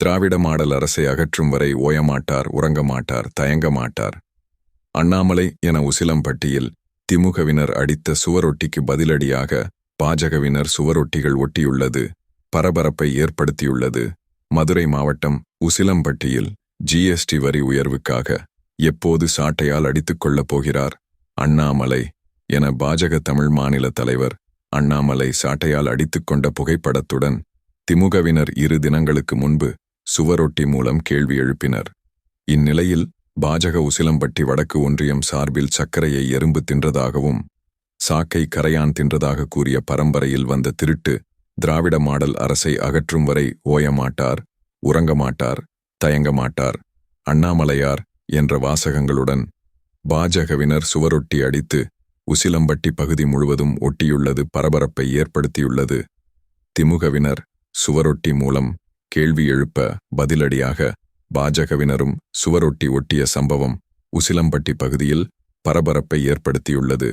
திராவிட model அரசை அகற்றும் வரை ஓயமாட்டார் உறங்கமாட்டார் தயங்க மாட்டார் அண்ணாமலை என உசிலம்பட்டியில் திமுகவினர் அடித்த சுவரொட்டிக்கு பதிலடியாக பாஜகவினர் சுவரொட்டிகள் ஒட்டியுள்ளது பரபரப்பை ஏற்படுத்தியுள்ளது. மதுரை மாவட்டம் உசிலம்பட்டியில் ஜிஎஸ்டி வரி உயர்வுக்காக எப்போது சாட்டையால் அடித்துக் கொள்ளப் போகிறார் அண்ணாமலை என பாஜக தமிழ் மாநில தலைவர் அண்ணாமலை சாட்டையால் அடித்துக் கொண்ட புகைப்படத்துடன் திமுகவினர் இரு தினங்களுக்கு முன்பு சுவரொட்டி மூலம் கேள்வி எழுப்பினர். இந்நிலையில் பாஜக உசிலம்பட்டி வடக்கு ஒன்றியம் சார்பில் சர்க்கரையை எறும்பு தின்றதாகவும் சாக்கை கரையான் தின்றதாக கூறிய பரம்பரையில் வந்த திருட்டு திராவிட மாடல் அரசை அகற்றும் வரை ஓயமாட்டார் உறங்கமாட்டார் தயங்கமாட்டார் அண்ணாமலையார் என்ற வாசகங்களுடன் பாஜகவினர் சுவரொட்டி அடித்து உசிலம்பட்டி பகுதி முழுவதும் ஒட்டியுள்ளது பரபரப்பை ஏற்படுத்தியுள்ளது. திமுகவினர் சுவரொட்டி மூலம் கேள்வி எழுப்ப பதிலடியாக பாஜகவினரும் சுவரொட்டி ஒட்டிய சம்பவம் உசிலம்பட்டி பகுதியில் பரபரப்பை ஏற்படுத்தியுள்ளது.